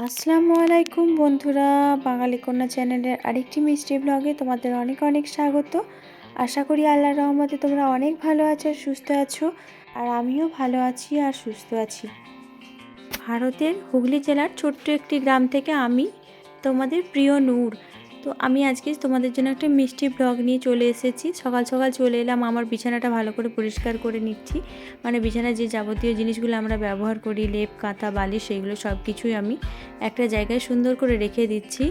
আসসালামু আলাইকুম বন্ধুরা, বাঙালি কন্যা চ্যানেলের আরেকটি মিষ্টি ব্লগে তোমাদের অনেক অনেক স্বাগত। আশা করি আল্লাহর রহমতে তোমরা অনেক ভালো আছো, সুস্থ আছো, আর আমিও ভালো আছি আর সুস্থ আছি। ভারতের হুগলি জেলার ছোট্ট একটি গ্রাম থেকে আমি তোমাদের প্রিয় নূর তো আমি আজকে তোমাদের জন্য একটা মিষ্টি ব্লগ নিয়ে চলে এসেছি। সকাল সকাল চলে এলাম, আমার বিছানাটা ভালো করে পরিষ্কার করে নিচ্ছি। মানে বিছানার যে যাবতীয় জিনিসগুলো আমরা ব্যবহার করি, লেপ, কাঁথা, বালিশ সেইগুলো সব কিছুই আমি একটা জায়গায় সুন্দর করে রেখে দিচ্ছি।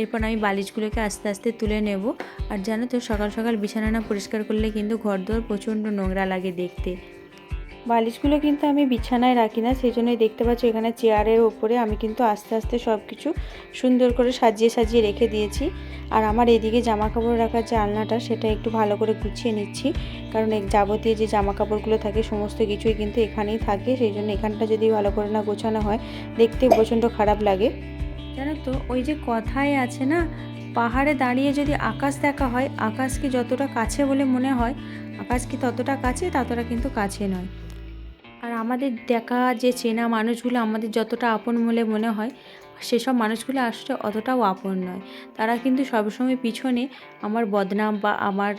এরপর আমি বালিশগুলোকে আস্তে আস্তে তুলে নেব। আর জানো তো, সকাল সকাল বিছানা না পরিষ্কার করলে কিন্তু ঘর প্রচণ্ড নোংরা লাগে দেখতে। বালিশগুলো কিন্তু আমি বিছানায় রাখি না সেই জন্যই দেখতে পাচ্ছ এখানে চেয়ারের ওপরে আমি কিন্তু আস্তে আস্তে সব কিছু সুন্দর করে সাজিয়ে সাজিয়ে রেখে দিয়েছি। আর আমার এদিকে জামা কাপড় রাখার যে আলনাটা, সেটা একটু ভালো করে গুছিয়ে নিচ্ছি। কারণ যাবতীয় যে জামা কাপড়গুলো থাকে, সমস্ত কিছুই কিন্তু এখানেই থাকে। সেই জন্য এখানটা যদি ভালো করে না গোছানো হয়, দেখতে প্রচণ্ড খারাপ লাগে। জানো তো, ওই যে কথায় আছে না, পাহাড়ে দাঁড়িয়ে যদি আকাশ দেখা হয়, আকাশ কি যতটা কাছে বলে মনে হয়, আকাশ কি ততটা কাছে, ততটা কিন্তু কাছে নয়। আমাদের দেখা যে চেনা মানুষগুলো আমাদের যতটা আপন বলে মনে হয়, সেসব মানুষগুলো আসলে অতটাও আপন নয়। তারা কিন্তু সবসময় পিছনে আমার বদনাম বা আমার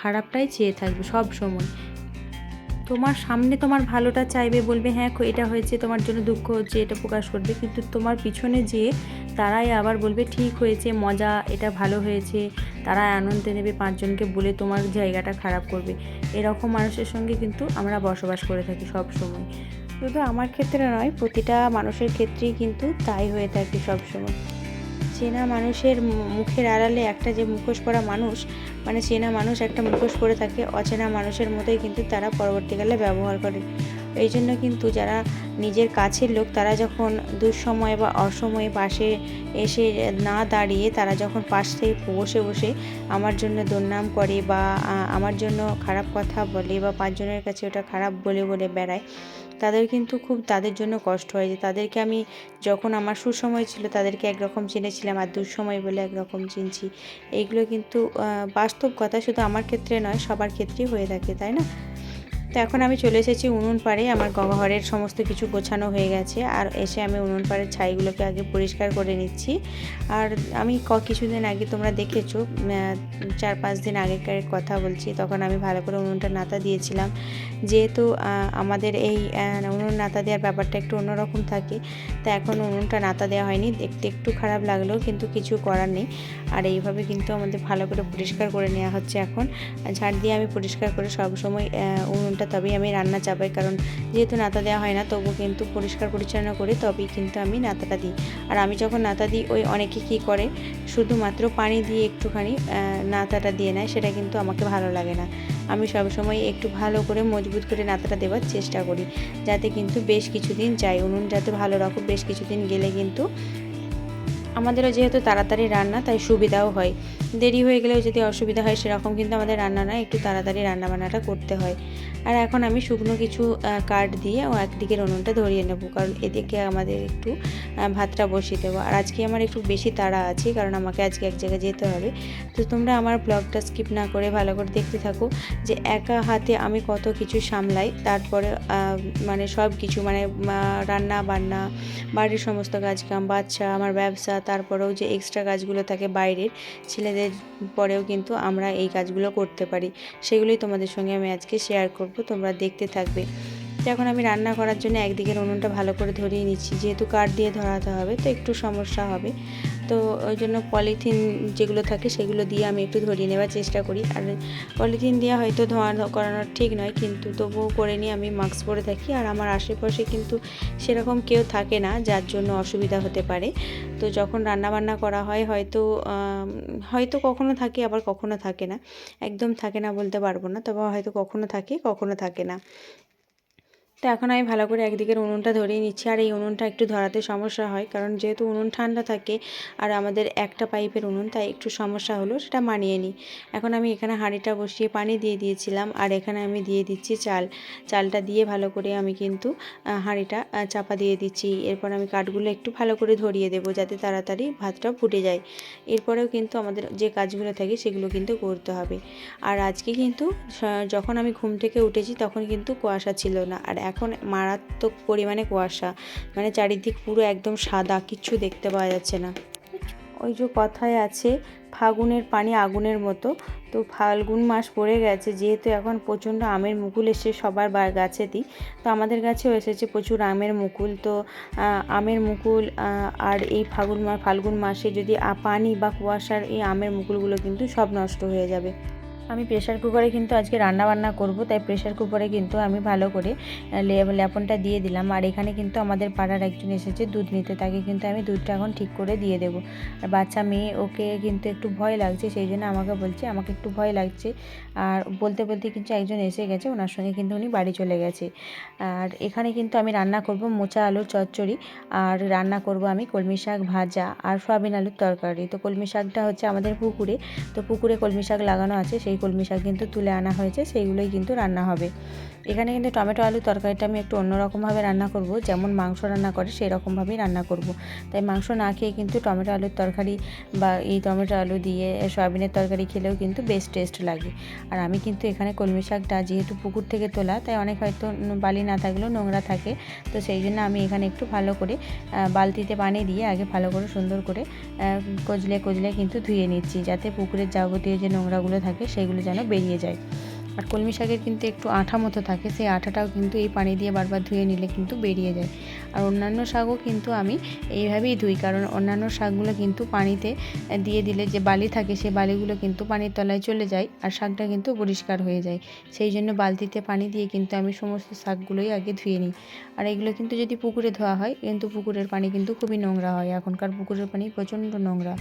খারাপটাই চেয়ে থাকবে সব সময় তোমার সামনে তোমার ভালোটা চাইবে, বলবে হ্যাঁ এটা হয়েছে, তোমার জন্য দুঃখ হচ্ছে, এটা প্রকাশ করবে। কিন্তু তোমার পিছনে যেয়ে তারাই আবার বলবে, ঠিক হয়েছে, মজা, এটা ভালো হয়েছে। তারা আনন্দে নেবে, পাঁচজনকে বলে তোমার জায়গাটা খারাপ করবে। এরকম মানুষের সঙ্গে কিন্তু আমরা বসবাস করে থাকি সব সময়। শুধু আমার ক্ষেত্রে নয়, প্রতিটা মানুষের ক্ষেত্রেই কিন্তু তাই হয়ে থাকে সব সময়। চেনা মানুষের মুখের আড়ালে একটা যে মুখোশ পরা মানুষ মানে চেনা মানুষ একটা মুখোশ পরে থাকে, অচেনা মানুষের মতোই কিন্তু তারা পরবর্তীকালে ব্যবহার করে। এই জন্য কিন্তু যারা নিজের কাছের লোক, তারা যখন দুঃসময়ে বা অসময়ে পাশে এসে না দাঁড়িয়ে, তারা যখন পাশ থেকে বসে বসে আমার জন্য দুর্নাম করে বা আমার জন্য খারাপ কথা বলে বা পাঁচজনের কাছে ওটা খারাপ বলে বলে বেড়ায় তাদের কিন্তু খুব তাদের জন্য কষ্ট হয় যে তাদেরকে আমি যখন আমার সুসময় ছিল তাদেরকে একরকম চিনেছিলাম আর দুঃসময় বলে একরকম চিনছি। এইগুলো কিন্তু বাস্তব কথা শুধু আমার ক্ষেত্রে নয়, সবার ক্ষেত্রেই হয়ে থাকে, তাই না? তো এখন আমি চলে এসেছি উনুন পাড়ে। আমার ঘরের সমস্ত কিছু গোছানো হয়ে গেছে আর এসে আমি উনুন পাড়ের ছাইগুলোকে আগে পরিষ্কার করে নিচ্ছি। আর আমি ক, কিছুদিন আগে তোমরা দেখেছ চার, পাঁচ দিন আগেকার কথা বলছি, তখন আমি ভালো করে উনুনটা নাতা দিয়েছিলাম। যেহেতু আমাদের এই উনুন নাতা দেওয়ার ব্যাপারটা একটু অন্যরকম থাকে, তা এখন উনুনটা নাতা দেওয়া হয়নি। দেখতে একটু খারাপ লাগলেও কিন্তু কিছু করার নেই। আর এইভাবে কিন্তু আমাদের ভালো করে পরিষ্কার করে নেওয়া হচ্ছে এখন। ঝাড় দিয়ে আমি পরিষ্কার করে সবসময় উনুন উনুনটা তবেই আমি রান্না চাপাই, কারণ যেহেতু নাতা দেওয়া হয় না তবু কিন্তু পরিষ্কার পরিচ্ছন্ন করে, তবেই কিন্তু আমি নাতাটা দিই। আর আমি যখন নাতা দিই, ওই অনেকে কী করে, শুধুমাত্র পানি দিয়ে একটুখানি নাতাটা দিয়ে নেয়, সেটা কিন্তু আমাকে ভালো লাগে না। আমি সবসময় একটু ভালো করে মজবুত করে নাতাটা দেওয়ার চেষ্টা করি, যাতে কিন্তু বেশ কিছুদিন যায়। উনুন যাতে ভালো রাখো বেশ কিছুদিন গেলে কিন্তু আমাদেরও যেহেতু তাড়াতাড়ি রান্না, তাই সুবিধাও হয়। দেরি হয়ে গেলেও যদি অসুবিধা হয়, সেরকম কিন্তু আমাদের রান্না নয়, একটু তাড়াতাড়ি রান্না বান্নাটা করতে হয়। আর এখন আমি শুকনো কিছু কাঠ দিয়ে ও একদিকের উনুনটা ধরিয়ে নেব, কারণ এদিকে আমাদের একটু ভাতটা বসিয়ে দেবো। আর আজকে আমার একটু বেশি তাড়া আছে, কারণ আমাকে আজকে এক জায়গায় যেতে হবে। তো তোমরা আমার ব্লগটা স্কিপ না করে ভালো করে দেখতে থাকো যে একা হাতে আমি কত কিছু সামলাই, তারপরে মানে সব কিছু মানে রান্না বান্না বাড়ির সমস্ত কাজকাম, বাচ্চা, আমার ব্যবসা তারপরেও যে এক্সট্রা কাজগুলো থাকে বাইরের, ছেলেদের পরেও কিন্তু আমরা এই কাজগুলো করতে পারি। সেগুলোই তোমাদের সঙ্গে আমি আজকে শেয়ার করব, তোমরা দেখতে থাকবে। তো এখন আমি রান্না করার জন্য একদিকের উনুনটা ভালো করে ধরিয়ে নিচ্ছি, যেহেতু কাঠ দিয়ে ধরাতে হবে, তো একটু সমস্যা হবে। তো ওই জন্য পলিথিন যেগুলো থাকে সেগুলো দিয়ে আমি একটু ধরিয়ে নেওয়ার চেষ্টা করি। আর পলিথিন দিয়ে হয়তো ধোয়া করানো ঠিক নয়, কিন্তু তবুও করে নিয়ে আমি মাস্ক পরে থাকি। আর আমার আশেপাশে কিন্তু সেরকম কেউ থাকে না, যার জন্য অসুবিধা হতে পারে। তো যখন রান্নাবান্না করা হয়, হয়তো হয়তো কখনো থাকে, আবার কখনো থাকে না। একদম থাকে না বলতে পারব না, তবে হয়তো কখনো থাকে কখনো থাকে না। তো এখন আমি ভালো করে একদিকের উনুনটা ধরিয়ে নিচ্ছি। আর এই উনুনটা একটু ধরাতে সমস্যা হয়, কারণ যেহেতু উনুন ঠান্ডা থাকে আর আমাদের একটা পাইপের উনুন, তাই একটু সমস্যা হলো, সেটা মানিয়ে নিই। এখন আমি এখানে হাঁড়িটা বসিয়ে পানি দিয়ে দিয়েছিলাম, আর এখানে আমি দিয়ে দিচ্ছি চাল। চালটা দিয়ে ভালো করে আমি কিন্তু হাঁড়িটা চাপা দিয়ে দিচ্ছি। এরপর আমি কাঠগুলো একটু ভালো করে ধরিয়ে দেবো, যাতে তাড়াতাড়ি ভাতটা ফুটে যায়। এরপরেও কিন্তু আমাদের যে কাজগুলো থাকে, সেগুলো কিন্তু করতে হবে। আর আজকে কিন্তু যখন আমি ঘুম থেকে উঠেছি, তখন কিন্তু কুয়াশা ছিল না। আর এখন মারাত্মক পরিমাণে কুয়াশা। মানে চারিদিক পুরো একদম সাদা, কিচ্ছু দেখতে পাওয়া যাচ্ছে না। ওই যে কথায় আছে, ফাগুনের পানি আগুনের মতো। তো ফাল্গুন মাস পড়ে গেছে, যেহেতু এখন প্রচণ্ড আমের মুকুল এসে সবার বা, গাছেতেই। তো আমাদের গাছেও এসেছে প্রচুর আমের মুকুল। তো আমের মুকুল আর এই ফাগুন মাস ফাল্গুন মাসে যদি পানি বা কুয়াশার এই আমের মুকুলগুলো কিন্তু সব নষ্ট হয়ে যাবে। আমি প্রেশার কুকারে কিন্তু আজকে রান্না বান্না করব, তাই প্রেশার কুকারে কিন্তু আমি ভালো করে লেপনটা দিয়ে দিলাম। আর এখানে কিন্তু আমাদের পাড়ার একজন এসেছে দুধ নিতে, তাকে কিন্তু আমি দুধটা এখন ঠিক করে দিয়ে দেবো। আর বাচ্চা মেয়ে, ওকে কিন্তু একটু ভয় লাগছে, সেই জন্য আমাকে বলছে, আমাকে একটু ভয় লাগছে। আর বলতে বলতে কিন্তু একজন এসে গেছে, ওনার সঙ্গে কিন্তু উনি বাড়ি চলে গেছে। আর এখানে কিন্তু আমি রান্না করব মোচা আলুর চচ্চড়ি, আর রান্না করব আমি কলমি শাক ভাজা আর সয়াবিন আলুর তরকারি। তো কলমি শাকটা হচ্ছে আমাদের পুকুরে, তো পুকুরে কলমি শাক লাগানো আছে, সেই কলমি শাক কিন্তু তুলে আনা হয়েছে সেইগুলোই কিন্তু রান্না হবে। এখানে কিন্তু টমেটো আলু তরকারিটা আমি একটু অন্যরকমভাবে রান্না করব। যেমন মাংস রান্না করে সেই রকমভাবেই রান্না করব। তাই মাংস না খেয়ে কিন্তু টমেটো আলুর তরকারি বা এই টমেটো আলু দিয়ে সয়াবিনের তরকারি খেলেও কিন্তু বেশ টেস্ট লাগে। আর আমি কিন্তু এখানে কলমি শাকটা যেহেতু পুকুর থেকে তোলা, তাই অনেক হয়তো বালি না থাকলেও নোংরা থাকে। তো সেই জন্য আমি এখানে একটু ভালো করে বালতিতে পানি দিয়ে আগে ভালো করে সুন্দর করে কজলে কজলে কিন্তু ধুয়ে নিচ্ছি। যাতে পুকুরের যাবতীয় যে নোংরাগুলো থাকে, সেগুলো যেন বেরিয়ে যায়। আর কলমি শাকের কিন্তু একটু আঠা মতো থাকে, সেই আঠাটাও কিন্তু এই পানি দিয়ে বারবার ধুয়ে নিলে কিন্তু বেরিয়ে যায়। আর অন্যান্য শাকও কিন্তু আমি এইভাবেই ধুই, কারণ অন্যান্য শাকগুলো কিন্তু পানিতে দিয়ে দিলে যে বালি থাকে সেই বালিগুলো কিন্তু পানির তলায় চলে যায় আর শাকটা কিন্তু পরিষ্কার হয়ে যায়। সেই জন্য বালতিতে পানি দিয়ে কিন্তু আমি সমস্ত শাকগুলোই আগে ধুয়ে নিই। আর এগুলো কিন্তু যদি পুকুরে ধোয়া হয়, কিন্তু পুকুরের পানি কিন্তু খুবই নোংরা হয়, এখনকার পুকুরের পানি প্রচণ্ড নোংরা।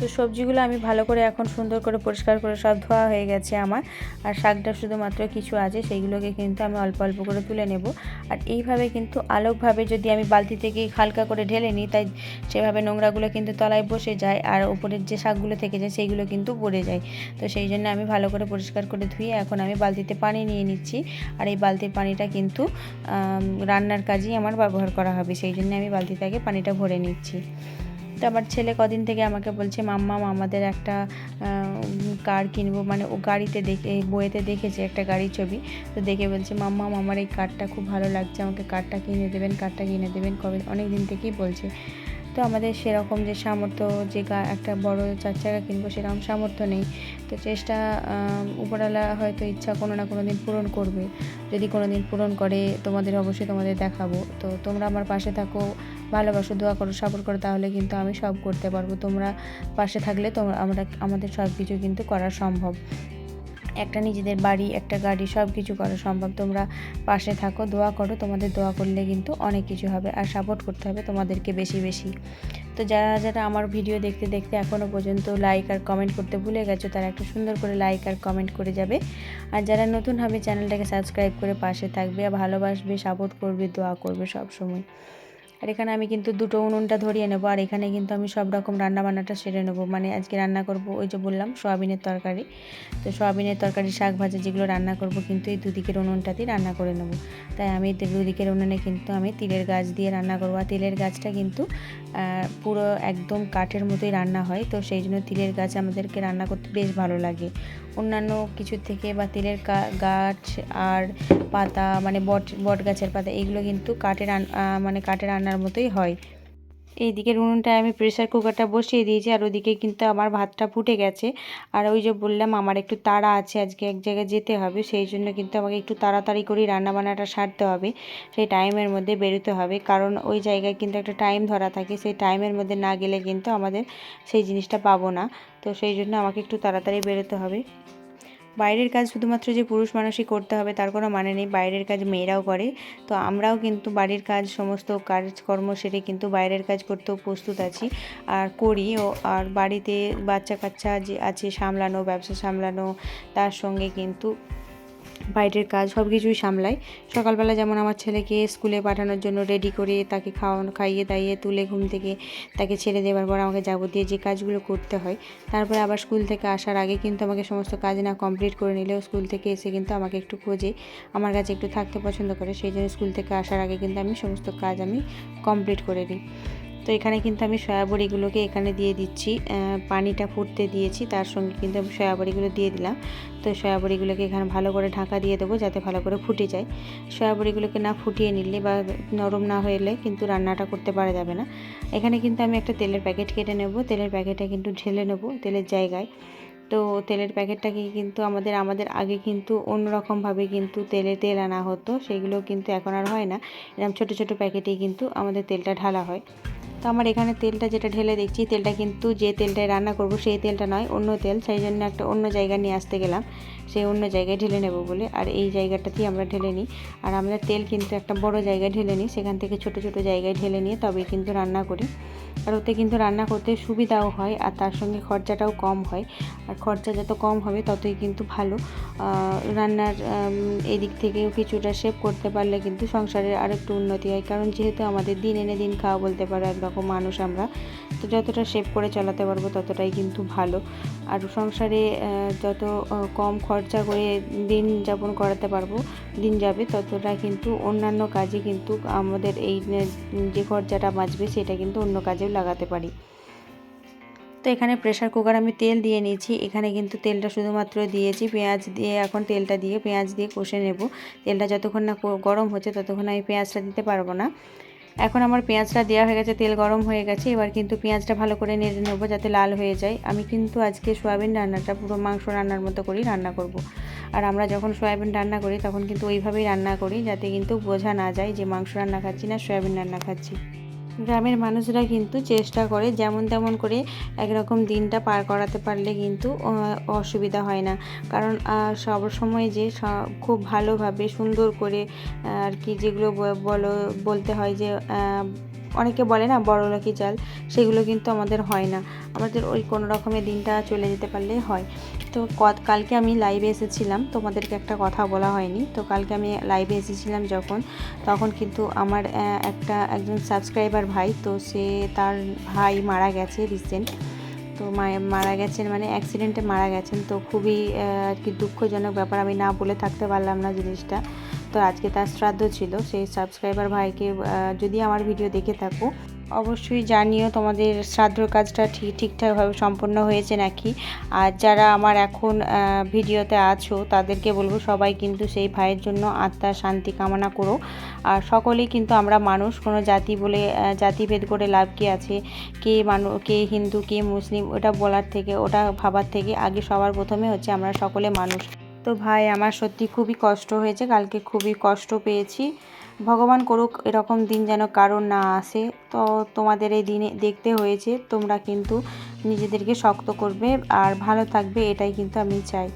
তো সবজিগুলো আমি ভালো করে এখন সুন্দর করে পরিষ্কার করে সব ধোয়া হয়ে গেছে আমার। আর শাকটা শুধুমাত্র কিছু আছে সেইগুলোকে কিন্তু আমি অল্প অল্প করে তুলে নেব। আর এইভাবে কিন্তু আলোকভাবে যদি আমি বালতি থেকে হালকা করে ঢেলে নিই, তাই সেভাবে নোংরাগুলো কিন্তু তলায় বসে যায় আর ওপরের যে শাকগুলো থেকে যায় সেইগুলো কিন্তু পড়ে যায়। তো সেই জন্য আমি ভালো করে পরিষ্কার করে ধুয়ে এখন আমি বালতিতে পানি নিয়ে নিচ্ছি। আর এই বালতির পানিটা কিন্তু রান্নার কাজেই আমার ব্যবহার করা হবে, সেই জন্য আমি বালতিতে আগে পানিটা ভরে নিচ্ছি। তো আমার ছেলে কদিন থেকে আমাকে বলছে, মাম্মা, আমাদের একটা কার কিনবো। মানে ও গাড়িতে দেখে বইয়েতে দেখেছে একটা গাড়ির ছবি। তো দেখে বলছে, মাম্মা, আমার এই কারটা খুব ভালো লাগছে। আমাকে কারটা কিনে দেবেন কারটা কিনে দেবেন। কবে, অনেক দিন থেকেই বলছে। তো আমাদের সেরকম যে সামর্থ্য, যে একটা বড় চার চাকা কিনবো সেরকম সামর্থ্য নেই। তো চেষ্টা উপরওয়ালা হয়তো ইচ্ছা কোনো না কোনো দিন পূরণ করবে। যদি কোনো দিন পূরণ করে, তোমাদের অবশ্যই তোমাদের দেখাবো। তো তোমরা আমার পাশে থাকো, ভালোবাসো, দোয়া করো, সাপোর্ট করো, তাহলে কিন্তু আমি সব করতে পারব। তোমরা পাশে থাকলে তোমরা, আমরা, আমাদের সব কিছু কিন্তু করা সম্ভব। একটা নিজেদের বাড়ি, একটা গাড়ি সব কিছু করা, সম্ভব তোমরা পাশে থাকো, দোয়া করো, তোমাদের দোয়া করলে কিন্তু অনেক কিছু হবে আর সাপোর্ট করতে হবে তোমাদেরকে বেশি বেশি। তো যারা যারা আমার ভিডিও দেখতে দেখতে এখনও পর্যন্ত লাইক আর কমেন্ট করতে ভুলে গেছো, তারা একটু সুন্দর করে লাইক আর কমেন্ট করে যাবে। আর যারা নতুন হবে, চ্যানেলটাকে সাবস্ক্রাইব করে পাশে থাকবে, আর ভালোবাসবে সাপোর্ট করবে, দোয়া করবে সব সময় আর এখানে আমি কিন্তু দুটো উনুনটা ধরিয়ে নেব, আর এখানে কিন্তু আমি সব রকম রান্না বান্নাটা সেরে নেব। মানে আজকে রান্না করব, ওই যে বললাম, সয়াবিনের তরকারি। তো সয়াবিনের তরকারি, শাক ভাজা যেগুলো রান্না করব, কিন্তু এই দুদিকের উনুনটাতেই রান্না করে নেব। তাই আমি দুদিকের উনুনে কিন্তু আমি তিলের গাছ দিয়ে রান্না করব। আর তিলের গাছটা কিন্তু পুরো একদম কাঠের মতোই রান্না হয়, তো সেই জন্য তিলের গাছ আমাদেরকে রান্না করতে বেশ ভালো লাগে। অন্যান্য কিছুর থেকে বা তেলের গাছ আর পাতা মানে বট বট গাছের পাতা, এগুলো কিন্তু কাঠের মানে কাঠের রান্নার মতোই হয়। এই দিকের উনুনটায় আমি প্রেসার কুকারটা বসিয়ে দিয়েছি, আর ওদিকে কিন্তু আমার ভাতটা ফুটে গেছে। আর ওই যে বললাম, আমার একটু তাড়া আছে, আজকে এক জায়গায় যেতে হবে, সেই জন্য কিন্তু আমাকে একটু তাড়াতাড়ি করেই রান্নাবান্নাটা সারতে হবে। সেই টাইমের মধ্যে বেরোতে হবে, কারণ ওই জায়গায় কিন্তু একটা টাইম ধরা থাকে, সেই টাইমের মধ্যে না গেলে কিন্তু আমাদের সেই জিনিসটা পাবো না। তো সেই জন্য আমাকে একটু তাড়াতাড়ি বেরোতে হবে। বাইরের কাজ শুধুমাত্র যে পুরুষ মানুষই করতে হবে, তার কোনো মানে নেই। বাইরের কাজ মেয়েরাও করে। তো আমরাও কিন্তু বাড়ির কাজ, সমস্ত কাজকর্ম সেরে কিন্তু বাইরের কাজ করতেও প্রস্তুত আছি আর করি। ও আর বাড়িতে বাচ্চা কাচ্চা যে আছে সামলানো, ব্যবসা সামলানো, তার সঙ্গে কিন্তু বাইরের কাজ সব কিছুই সামলাই। সকালবেলা যেমন আমার ছেলেকে স্কুলে পাঠানোর জন্য রেডি করে তাকে খাওয়ানো, খাইয়ে দাইয়ে তুলে ঘুম থেকে তাকে ছেড়ে দেওয়ার পর আমাকে যাবতীয় যে কাজগুলো করতে হয়, তারপরে আবার স্কুল থেকে আসার আগে কিন্তু আমাকে সমস্ত কাজ না কমপ্লিট করে নিলেও স্কুল থেকে এসে কিন্তু আমাকে একটু খোঁজে, আমার কাছে একটু থাকতে পছন্দ করে। সেই জন্য স্কুল থেকে আসার আগে কিন্তু আমি সমস্ত কাজ আমি কমপ্লিট করে দিই এখানে কিন্তু আমি সয়াবড়িগুলোকে এখানে দিয়ে দিচ্ছি। পানিটা ফুটতে দিয়েছি, তার সঙ্গে কিন্তু আমি সয়াবড়িগুলো দিয়ে দিলাম। তো সয়াবড়িগুলোকে এখানে ভালো করে ঢাকা দিয়ে দেবো যাতে ভালো করে ফুটে যায়। সয়াবড়িগুলোকে না ফুটিয়ে নিলে বা নরম না হলে কিন্তু রান্নাটা করতে পারা যাবে না। এখানে কিন্তু আমি একটা তেলের প্যাকেট কেটে নেব। তেলের প্যাকেটটা কিন্তু ঢেলে নেব তেলের জায়গায়। তো তেলের প্যাকেটটাকে কিন্তু আমাদের আমাদের আগে কিন্তু অন্যরকমভাবে কিন্তু তেলে তেল আনা হতো। সেগুলো কিন্তু এখন আর হয় না। এরকম ছোটো ছোটো প্যাকেটেই কিন্তু আমাদের তেলটা ঢালা হয়। তো আমার এখানে তেলটা যেটা ঢেলে দেখছি, তেলটা কিন্তু যে তেলটায় রান্না করব সেই তেলটা নয়, অন্য তেল। সেই জন্য একটা অন্য জায়গা নিয়ে আসতে গেলাম। সেই অন্য জায়গায় ঢেলে নেব বলে। আর এই জায়গাটাতেই আমরা ঢেলে নিই। আর আমরা তেল কিন্তু একটা বড় জায়গায় ঢেলে নিই। সেখান থেকে ছোট ছোট জায়গায় ঢেলে নিয়ে তবে কিন্তু রান্না করি। আর ওতে কিন্তু রান্না করতে সুবিধাও হয় আর তার সঙ্গে খরচাটাও কম হয়। আর খরচা যত কম হবে ততই কিন্তু ভালো। রান্নার এদিক থেকেও কিছুটা সেভ করতে পারলে কিন্তু সংসারের আর একটু উন্নতি হয়। কারণ যেহেতু আমাদের দিন এনে দিন খাওয়া বলতে পারো, একরকম মানুষ আমরা, তো যতটা সেভ করে চালাতে পারব ততটাই কিন্তু ভালো। আর সংসারে যত কম খরচা করে দিন যাপন করাতে পারব, দিন যাবে, ততটা কিন্তু অন্যান্য কাজে কিন্তু আমাদের এই, যে- খরচাটা বাঁচবে সেটা কিন্তু অন্য কাজেও লাগাতে পারি। তো এখানে প্রেশার কুকার আমি তেল দিয়ে নিয়েছি, এখানে কিন্তু তেলটা শুধুমাত্র দিয়েছি, পেঁয়াজ দিয়ে, এখন তেলটা দিয়ে পেঁয়াজ দিয়ে কষে নেব। তেলটা যতক্ষণ না গরম হচ্ছে ততক্ষণ আমি পেঁয়াজটা দিতে পারব না। এখন আমার পেঁয়াজটা দেওয়া হয়ে গেছে, তেল গরম হয়ে গেছে, এবার কিন্তু পেঁয়াজটা ভালো করে নেড়ে নেব যাতে লাল হয়ে যায় আমি কিন্তু আজকে সয়াবিন রান্নাটা, পুরো মাংস রান্নার মতো করেই রান্না করব। আর আমরা যখন সয়াবিন রান্না করি, তখন কিন্তু ওইভাবেই রান্না করি, যাতে কিন্তু বোঝা না যায় যে মাংস রান্না খাচ্ছি না, সয়াবিন রান্না খাচ্ছি গ্রামের মানুষরা কিন্তু চেষ্টা করে যেমন তেমন করে একরকম দিনটা পার করাতে পারলে কিন্তু অসুবিধা হয় না। কারণ সব সময় যে খুব ভালোভাবে সুন্দর করে আর কি যেগুলো বলো, বলতে হয় যে অনেকে বলে না, বড় লোকি চাল, সেগুলো কিন্তু আমাদের হয় না। আমাদের ওই কোনো রকমের দিনটা চলে যেতে পারলেই হয়। তো কালকে আমি লাইভে এসেছিলাম, তোমাদেরকে একটা কথা বলা হয়নি। তো কালকে আমি লাইভে এসেছিলাম যখন, তখন কিন্তু আমার একটা একজন সাবস্ক্রাইবার ভাই, তো সে তার ভাই মারা গেছে রিসেন্ট তো মারা গেছেন মানে অ্যাক্সিডেন্টে মারা গেছেন। তো খুবই আর কি দুঃখজনক ব্যাপার, আমি না বলে থাকতে পারলাম না জিনিসটা। তো আজকে তার শ্রাদ্ধ ছিল, সেই সাবস্ক্রাইবার ভাইকে যদি আমার ভিডিও দেখে থাকো অবশ্যই জানিও তোমাদের শ্রাদ্ধ কাজটা ঠিক ঠিকঠাকভাবে সম্পন্ন হয়েছে নাকি। আর যারা আমার এখন ভিডিওতে আছো, তাদেরকে বলব সবাই কিন্তু সেই ভাইয়ের জন্য আত্মার শান্তি কামনা করো। আর সকলেই কিন্তু আমরা মানুষ, কোনো জাতি বলে জাতিভেদ করে লাভ কি আছে? কে মানু, কে হিন্দু, কে মুসলিম, ওটা বলার থেকে, ওটা ভাবার থেকে আগে সবার প্রথমে হচ্ছে আমরা সকলে মানুষ। তো ভাই, আমার সত্যি খুবই কষ্ট হয়েছে, কালকে খুবই কষ্ট পেয়েছি। ভগবান করুক, এরকম দিন যেন কারোর না আসে। তো তোমাদের এই দিনে দেখতে হয়েছে, তোমরা কিন্তু নিজেদেরকে শক্ত করবে আর ভালো থাকবে, এটাই কিন্তু আমি চাই।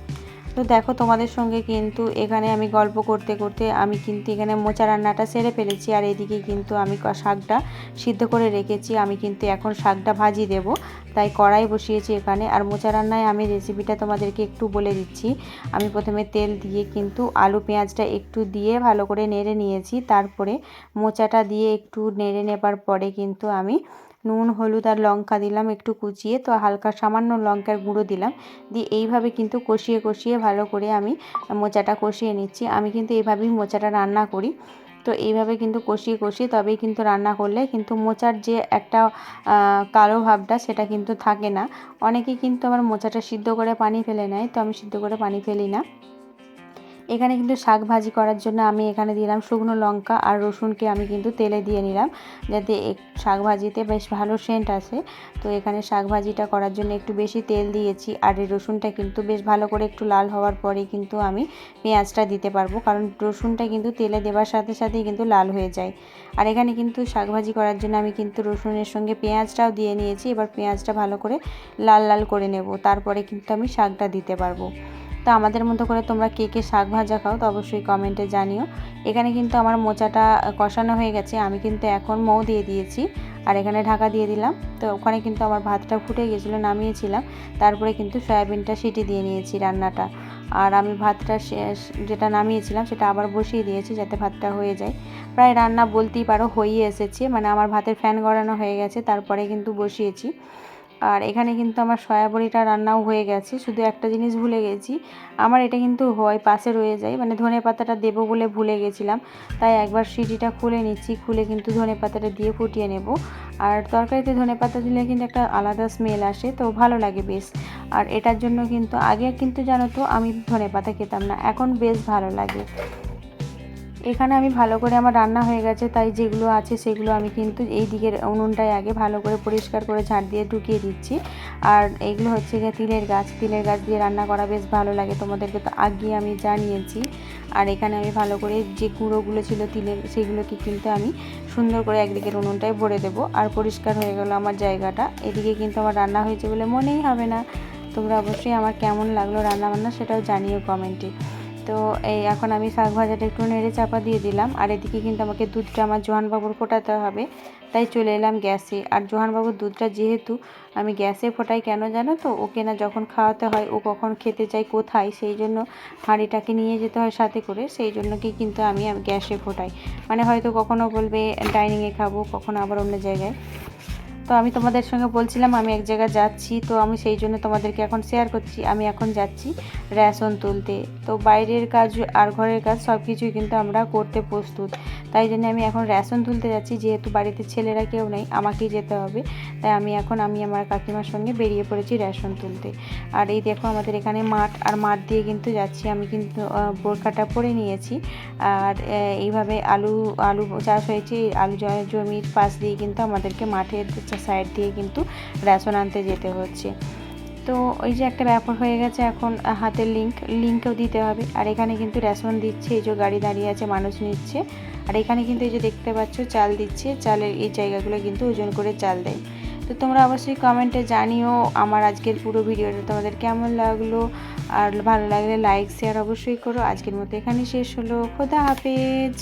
তো দেখো তোমাদের সঙ্গে কিন্তু এখানে আমি গল্প করতে করতে আমি কিন্তু এখানে মোচা রান্নাটা সেরে ফেলেছি আর এদিকে কিন্তু আমি শাকটা সিদ্ধ করে রেখেছি। আমি কিন্তু এখন শাকটা ভাজি দেব। তাই কড়াই বসিয়েছি এখানে। আর মোচা রান্নায় আমি রেসিপিটা তোমাদেরকে একটু বলে দিচ্ছি। আমি প্রথমে তেল দিয়ে কিন্তু আলু, পেঁয়াজটা একটু দিয়ে ভালো করে নেড়ে নিয়েছি। তারপরে মোচাটা দিয়ে একটু নেড়ে নেবার পরে কিন্তু আমি নুন, হলুদ আর লঙ্কা দিলাম, একটু কুচিয়ে, তো হালকা সামান্য লঙ্কার গুঁড়ো দিলাম। দিয়ে এইভাবে কিন্তু কষিয়ে কষিয়ে ভালো করে আমি মোচাটা কষিয়ে নিচ্ছি। আমি কিন্তু এইভাবেই মোচাটা রান্না করি। তো এইভাবে কিন্তু কষিয়ে কষিয়ে তবেই কিন্তু রান্না করলে কিন্তু মোচার যে একটা কালো ভাবটা সেটা কিন্তু থাকে না। অনেকেই কিন্তু আমার মোচাটা সিদ্ধ করে পানি ফেলে নেয়, তো আমি সিদ্ধ করে পানি ফেলি না। এখানে কিন্তু শাক ভাজি করার জন্য আমি এখানে দিলাম শুকনো লঙ্কা আর রসুনকে আমি কিন্তু তেলে দিয়ে নিলাম, যাতে শাক ভাজিতে বেশ ভালো সেন্ট আসে। তো এখানে শাক ভাজিটা করার জন্য একটু বেশি তেল দিয়েছি আর এই রসুনটা কিন্তু বেশ ভালো করে একটু লাল হওয়ার পরে কিন্তু আমি পেঁয়াজটা দিতে পারব, কারণ রসুনটা কিন্তু তেলে দেওয়ার সাথে সাথেই কিন্তু লাল হয়ে যায়। আর এখানে কিন্তু শাক ভাজি করার জন্য আমি কিন্তু রসুনের সঙ্গে পেঁয়াজটাও দিয়ে নিয়েছি, এবার পেঁয়াজটা ভালো করে লাল লাল করে নেব, তারপরে কিন্তু আমি শাকটা দিতে পারব। তো আমাদের মতো করে তোমরা কে কে শাক ভাজা খাও, তো অবশ্যই কমেন্টে জানিও। এখানে কিন্তু আমার মোচাটা কষানো হয়ে গেছে, আমি কিন্তু এখন মৌ দিয়ে দিয়েছি, আর এখানে ঢাকা দিয়ে দিলাম। তো ওখানে কিন্তু আমার ভাতটা ফুটে গেছিল, নামিয়েছিলাম, তারপরে কিন্তু সয়াবিনটা সিটি দিয়ে নিয়েছি রান্নাটা। আর আমি ভাতটা যেটা নামিয়েছিলাম, সেটা আবার বসিয়ে দিয়েছি যাতে ভাতটা হয়ে যায়। প্রায় রান্না বলতেই পারো হয়েই এসেছে মানে আমার ভাতের ফ্যান গড়ানো হয়ে গেছে, তারপরে কিন্তু বসিয়েছি। আর এখানে কিন্তু আমার সয়াবড়িটা রান্নাও হয়ে গেছে, শুধু একটা জিনিস ভুলে গেছি। আমার এটা কিন্তু হয়, পাশে রয়ে যায় মানে ধনে পাতাটা দেবো বলে ভুলে গেছিলাম, তাই একবার সিটিটা খুলে নিচ্ছি, খুলে কিন্তু ধনে পাতাটা দিয়ে ফুটিয়ে নেব। আর তরকারিতে ধনে পাতা দিলে কিন্তু একটা আলাদা স্মেল আসে, তো ভালো লাগে বেশ। আর এটার জন্য কিন্তু, আগে কিন্তু জানো তো, আমি ধনে পাতা খেতাম না, এখন বেশ ভালো লাগে। এখানে আমি ভালো করে আমার রান্না হয়ে গেছে, তাই যেগুলো আছে সেগুলো আমি কিন্তু এই দিকের উনুনটায় আগে ভালো করে পরিষ্কার করে ঝাড় দিয়ে ঢুকিয়ে দিচ্ছি। আর এইগুলো হচ্ছে গিয়ে তিলের গাছ তিলের গাছ দিয়ে রান্না করা বেশ ভালো লাগে, তোমাদেরকে তো আগে আমি জানিয়েছি। আর এখানে আমি ভালো করে যে কুঁড়োগুলো ছিল তিলের, সেগুলোকে কিন্তু আমি সুন্দর করে একদিকের উনুনটায় ভরে দেবো। আর পরিষ্কার হয়ে গেল আমার জায়গাটা। এদিকে কিন্তু আমার রান্না হয়েছে বলে মনেই হবে না। তোমরা অবশ্যই আমার কেমন লাগল রান্না বান্না সেটাও জানিও কমেন্টে। তো এই এখন আমি শাক ভাজাটা একটু নেড়ে চাপা দিয়ে দিলাম। আর এদিকে কিন্তু আমাকে দুধটা আমার জোহানবাবুর ফোটাতে হবে। তাই চলে এলাম গ্যাসে। আর জোহানবাবুর দুধটা যেহেতু আমি গ্যাসে ফোটাই কেন জানো তো? ওকে না যখন খাওয়াতে হয়, ও কখন খেতে চাই কোথায়, সেই জন্য হাঁড়িটাকে নিয়ে যেতে হয় সাথে করে। সেই জন্য কি কিন্তু আমি গ্যাসে ফোটাই। মানে হয়তো কখনো বলবে, ডাইনিংয়ে খাব, কখনো আবার অন্য জায়গায়। তো আমি তোমাদের সঙ্গে বলছিলাম, আমি এক জায়গায় যাচ্ছি, তো আমি সেই জন্য তোমাদেরকে এখন শেয়ার করছি। আমি এখন যাচ্ছি রেশন তুলতে। তো বাইরের কাজ আর ঘরের কাজ সব কিছুই কিন্তু আমরা করতে প্রস্তুত। তাই জন্য আমি এখন রেশন তুলতে যাচ্ছি। যেহেতু বাড়িতে ছেলেরা কেউ নেই, আমাকেই যেতে হবে। তাই আমি এখন, আমি আমার কাকিমার সঙ্গে বেরিয়ে পড়েছি রেশন তুলতে। আর এই দেখো আমাদের এখানে মাঠ, আর মাঠ দিয়ে কিন্তু যাচ্ছি। আমি কিন্তু বোরখাটা পরে নিয়েছি। আর এইভাবে আলু আলু চাষ হয়েছে। আলু জমির পাশ দিয়ে কিন্তু আমাদেরকে মাঠের সাইড দিয়ে কিন্তু রেশন আনতে যেতে হচ্ছে। তো ওই যে একটা ব্যাপার হয়ে গেছে এখন হাতের লিঙ্ক লিঙ্কও দিতে হবে। আর এখানে কিন্তু রেশন দিচ্ছে, এই যে গাড়ি দাঁড়িয়ে আছে, মানুষ নিচ্ছে। আর এখানে কিন্তু এই যে দেখতে পাচ্ছ, চাল দিচ্ছে, চালের এই জায়গাগুলো কিন্তু ওজন করে চাল দেয়। তো তোমরা অবশ্যই কমেন্টে জানিও আমার আজকের পুরো ভিডিওটা তোমাদের কেমন লাগল। আর ভালো লাগলে লাইক শেয়ার অবশ্যই করো। আজকের মতো এখানেই শেষ হলো। খোদা হাফেজ।